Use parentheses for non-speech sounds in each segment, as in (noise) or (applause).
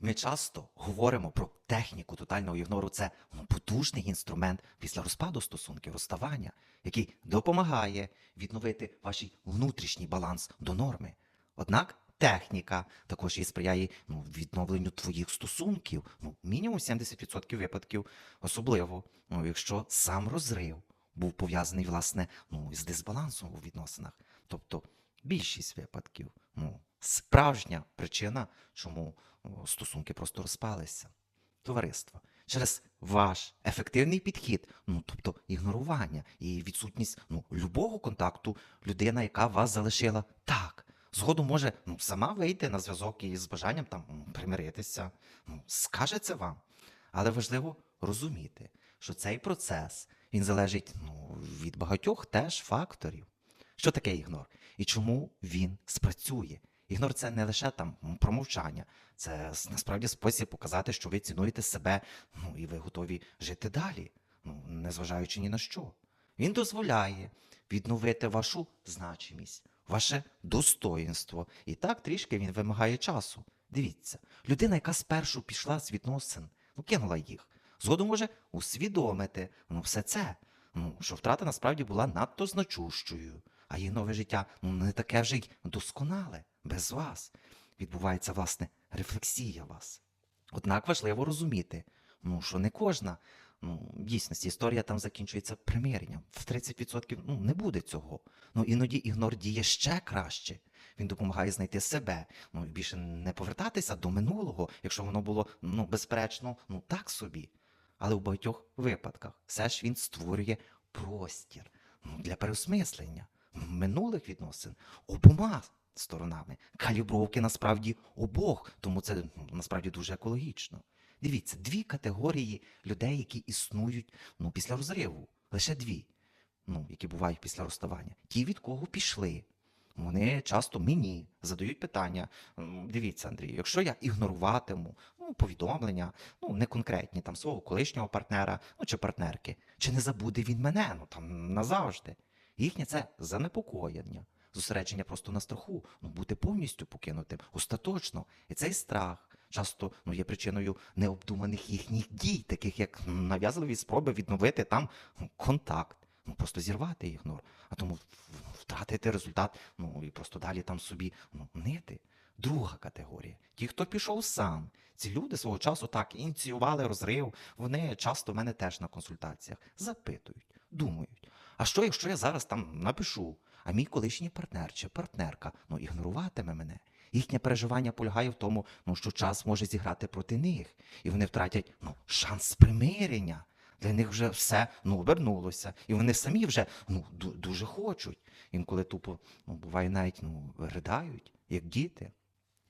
Ми часто говоримо про техніку тотального ігнору. Це ну, потужний інструмент після розпаду стосунків, розставання, який допомагає відновити ваш внутрішній баланс до норми. Однак техніка також і сприяє ну, відновленню твоїх стосунків, ну, мінімум 70% випадків, особливо, ну, якщо сам розрив був пов'язаний власне ну, з дисбалансом у відносинах. Тобто більшість випадків, ну, справжня причина, чому стосунки просто розпалися. Товариство. Через ваш ефективний підхід, ну тобто ігнорування і відсутність ну, любого контакту, людина, яка вас залишила, так. Згодом може ну, сама вийти на зв'язок і з бажанням там примиритися, ну, скаже це вам. Але важливо розуміти, що цей процес він залежить ну, від багатьох теж факторів. Що таке ігнор? І чому він спрацює? Ігнор це не лише там промовчання, це насправді спосіб показати, що ви цінуєте себе, ну і ви готові жити далі, ну, незважаючи ні на що. Він дозволяє відновити вашу значимість, ваше достоїнство. І так трішки він вимагає часу. Дивіться, людина, яка спершу пішла з відносин, ну кинула їх, згодом може усвідомити ну, все це, ну, що втрата насправді була надто значущою, а її нове життя ну, не таке вже й досконале, без вас. Відбувається, власне, рефлексія вас. Однак важливо розуміти, ну, що не кожна ну, дійсності історія там закінчується примиренням. В 30% ну, не буде цього. Ну, іноді ігнор діє ще краще. Він допомагає знайти себе, ну більше не повертатися до минулого, якщо воно було ну, безперечно, ну так собі. Але в багатьох випадках все ж він створює простір ну, для переосмислення минулих відносин обома сторонами. Калібровки насправді обох, тому це насправді дуже екологічно. Дивіться, дві категорії людей, які існують ну, після розриву. Лише дві, ну, які бувають після розставання. Ті, від кого пішли. Вони часто мені задають питання. Дивіться, Андрій, якщо я ігноруватиму ну, повідомлення, ну не конкретні там свого колишнього партнера, ну чи партнерки, чи не забуде він мене, ну там назавжди. Їхнє це занепокоєння, зосередження просто на страху, ну бути повністю покинутим, остаточно. І цей страх часто ну, є причиною необдуманих їхніх дій, таких як нав'язливі спроби відновити там ну, контакт, ну просто зірвати ігнор, а тому втратити результат, ну і просто далі там собі ну, нити. Друга категорія. Ті, хто пішов сам. Ці люди свого часу так ініціювали розрив. Вони часто в мене теж на консультаціях запитують, думають. А що, якщо я зараз там напишу, а мій колишній партнер чи партнерка ну, ігноруватиме мене? Їхнє переживання полягає в тому, ну, що час може зіграти проти них, і вони втратять ну, шанс примирення. Для них вже все ну, обернулося, і вони самі вже ну, дуже хочуть. Інколи тупо ну, буває навіть ну, ридають, як діти.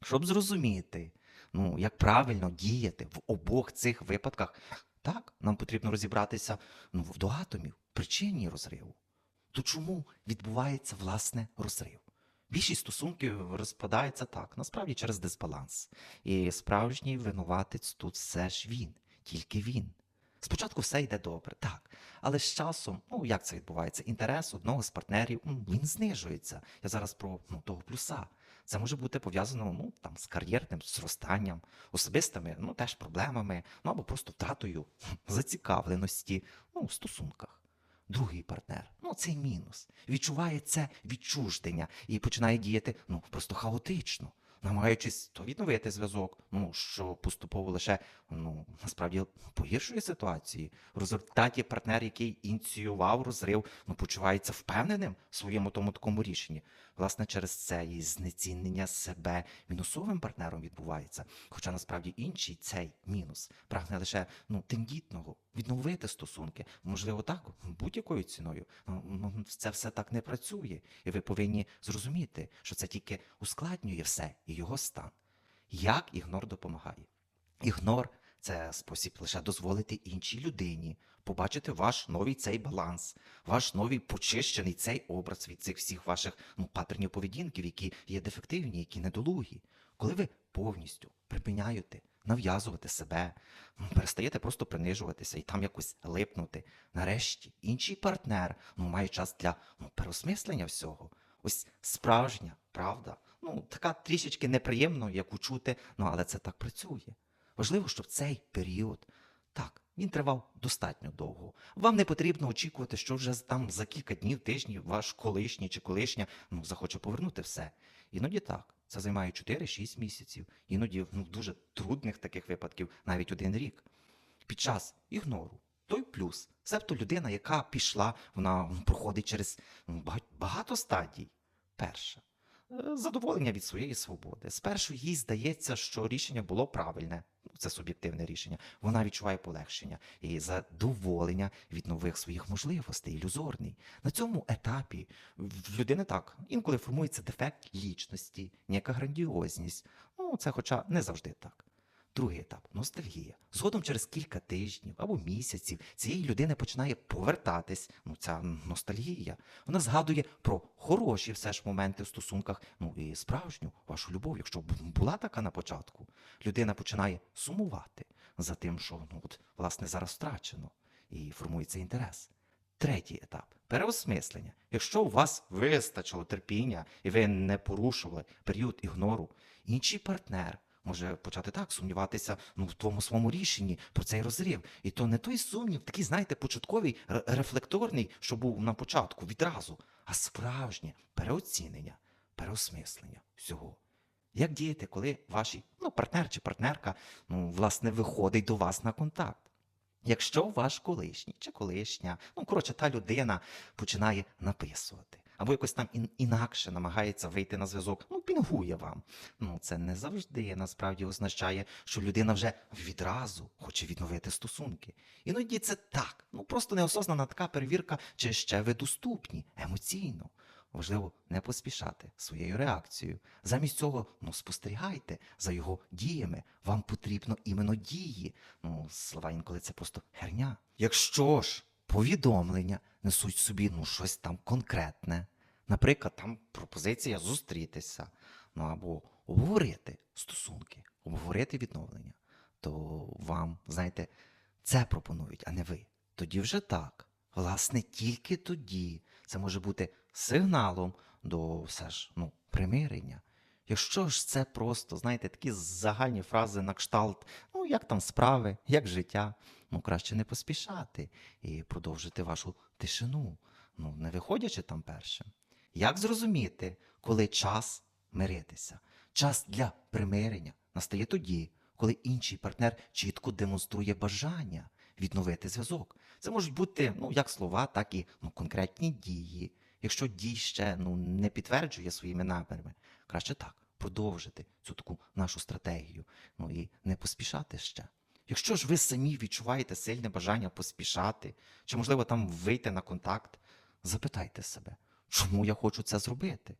Щоб зрозуміти, ну, як правильно діяти в обох цих випадках, так, нам потрібно розібратися ну, до атомів, причині розриву. То чому відбувається власне розрив? Більшість стосунків розпадається так, насправді через дисбаланс. І справжній винуватець тут все ж він, тільки він. Спочатку все йде добре, так. Але з часом, ну як це відбувається? Інтерес одного з партнерів він знижується. Я зараз про ну, того плюса. Це може бути пов'язано ну, там, з кар'єрним зростанням, особистими ну, теж проблемами, ну або просто втратою (laughs) зацікавленості ну, в стосунках. Другий партнер, ну цей мінус, відчуває це відчуждення і починає діяти ну, просто хаотично, намагаючись то відновити зв'язок, ну що поступово лише ну, насправді погіршує ситуацію. В результаті партнер, який ініціював розрив, ну, почувається впевненим в своєму тому такому рішенні. Власне, через це і знецінення себе мінусовим партнером відбувається. Хоча насправді інший цей мінус прагне лише ну, тендітного, відновити стосунки. Можливо, так, будь-якою ціною. Ну, ну, це все так не працює. І ви повинні зрозуміти, що це тільки ускладнює все і його стан. Як ігнор допомагає? Ігнор це спосіб лише дозволити іншій людині побачити ваш новий цей баланс, ваш новий почищений цей образ від цих всіх ваших ну, паттернів поведінків, які є дефективні, які недолугі. Коли ви повністю припиняєте нав'язувати себе, ну, перестаєте просто принижуватися і там якось липнути. Нарешті інший партнер ну, має час для ну, переосмислення всього. ось справжня правда. Ну, така трішечки неприємно, як учути, ну але це так працює. Важливо, щоб цей період, так, він тривав достатньо довго. Вам не потрібно очікувати, що вже там за кілька днів, тижнів ваш колишній чи колишня ну, захоче повернути все. Іноді так. Це займає 4-6 місяців, іноді ну, в дуже трудних таких випадків навіть один рік. Під час ігнору. Той плюс. Себто людина, яка пішла, вона проходить через багато стадій. Перша. Е, Задоволення від своєї свободи. Спершу їй здається, що рішення було правильне. Це суб'єктивне рішення. Вона відчуває полегшення і задоволення від нових своїх можливостей, ілюзорний. На цьому етапі в людини так інколи формується дефект лічності, ніяка грандіозність. Ну, це хоча не завжди так. Другий етап ностальгія. Згодом через кілька тижнів або місяців цієї людини починає повертатись. Ну, ця ностальгія. Вона згадує про хороші все ж моменти в стосунках, ну і справжню вашу любов, якщо була така на початку. Людина починає сумувати за тим, що ну, от, власне зараз втрачено, і формується інтерес. Третій етап переосмислення. Якщо у вас вистачило терпіння і ви не порушували період ігнору, інший партнер може почати так сумніватися ну, в твоєму своєму рішенні про цей розрив. І то не той сумнів, такий, знаєте, початковий, рефлекторний, що був на початку відразу, а справжнє переоцінення, переосмислення всього. Як діяти, коли ваші ну, партнер чи партнерка ну, власне виходить до вас на контакт? Якщо ваш колишній чи колишня, ну коротше, та людина починає написувати, або якось там інакше намагається вийти на зв'язок, ну пінгує вам. Ну це не завжди насправді означає, що людина вже відразу хоче відновити стосунки. Іноді це так, ну просто неосознана така перевірка, чи ще ви доступні емоційно. Важливо не поспішати своєю реакцією. Замість цього ну, спостерігайте за його діями. Вам потрібно іменно дії. Ну, слова інколи це просто херня. Якщо ж повідомлення несуть собі ну, щось там конкретне, наприклад, там пропозиція зустрітися, ну або обговорити стосунки, обговорити відновлення, то вам, знаєте, це пропонують, а не ви. Тоді вже так. Власне, тільки тоді це може бути сигналом до все ж ну, примирення. Якщо ж це просто, знаєте, такі загальні фрази на кшталт, ну як там справи, як життя, ну краще не поспішати і продовжити вашу тишину, ну не виходячи там першим. Як зрозуміти, коли час миритися? Час для примирення настає тоді, коли інший партнер чітко демонструє бажання відновити зв'язок. Це можуть бути ну, як слова, так і ну, конкретні дії. Якщо дій ще ну, не підтверджує своїми намірами, краще так продовжити цю таку нашу стратегію, ну і не поспішати ще. Якщо ж ви самі відчуваєте сильне бажання поспішати, чи, можливо, там вийти на контакт, запитайте себе, чому я хочу це зробити?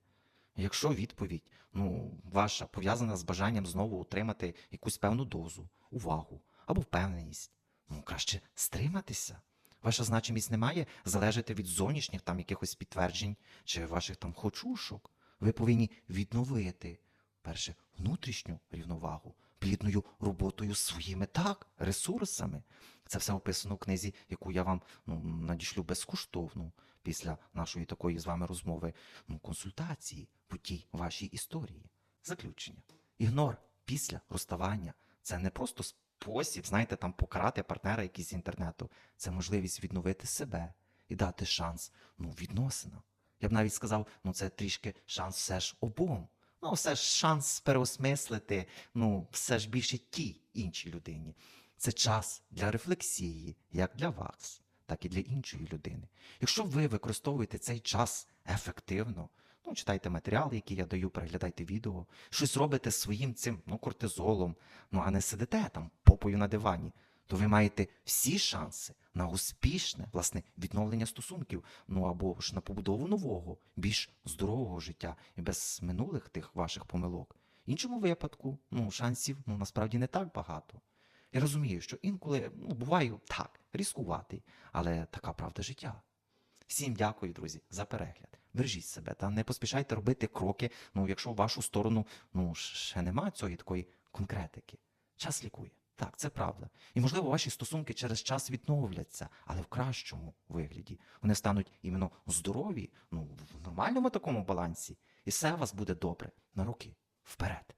Якщо відповідь ну, ваша пов'язана з бажанням знову отримати якусь певну дозу, увагу або впевненість, ну краще стриматися. Ваша значимість не має залежати від зовнішніх там якихось підтверджень чи ваших там хочушок. Ви повинні відновити перше внутрішню рівновагу плідною роботою своїми так ресурсами. Це все описано в книзі, яку я вам ну, надішлю безкоштовно після нашої такої з вами розмови, ну, консультації по тій вашій історії. Заключення. Ігнор після розставання це не просто спосіб, знаєте, там покарати партнера якийсь з інтернету. Це можливість відновити себе і дати шанс ну, відносинам. Я б навіть сказав, ну це трішки шанс все ж обом. Ну, все ж шанс переосмислити, ну, все ж більше тій іншій людині. Це час для рефлексії, як для вас, так і для іншої людини. Якщо ви використовуєте цей час ефективно, ну, читайте матеріали, які я даю, переглядайте відео, щось робите своїм цим ну, кортизолом, ну а не сидите там попою на дивані, то ви маєте всі шанси на успішне власне відновлення стосунків, ну або ж на побудову нового, більш здорового життя і без минулих тих ваших помилок. В іншому випадку, ну, шансів ну, насправді не так багато. Я розумію, що інколи ну, буваю так, різкуватий, але така правда життя. Всім дякую, друзі, за перегляд. Бережіть себе та не поспішайте робити кроки, ну, якщо в вашу сторону ну, ще немає цієї такої конкретики. Час лікує. Так, це правда. І можливо, ваші стосунки через час відновляться, але в кращому вигляді. Вони стануть іменно здорові, ну, в нормальному такому балансі, і все у вас буде добре на руки вперед.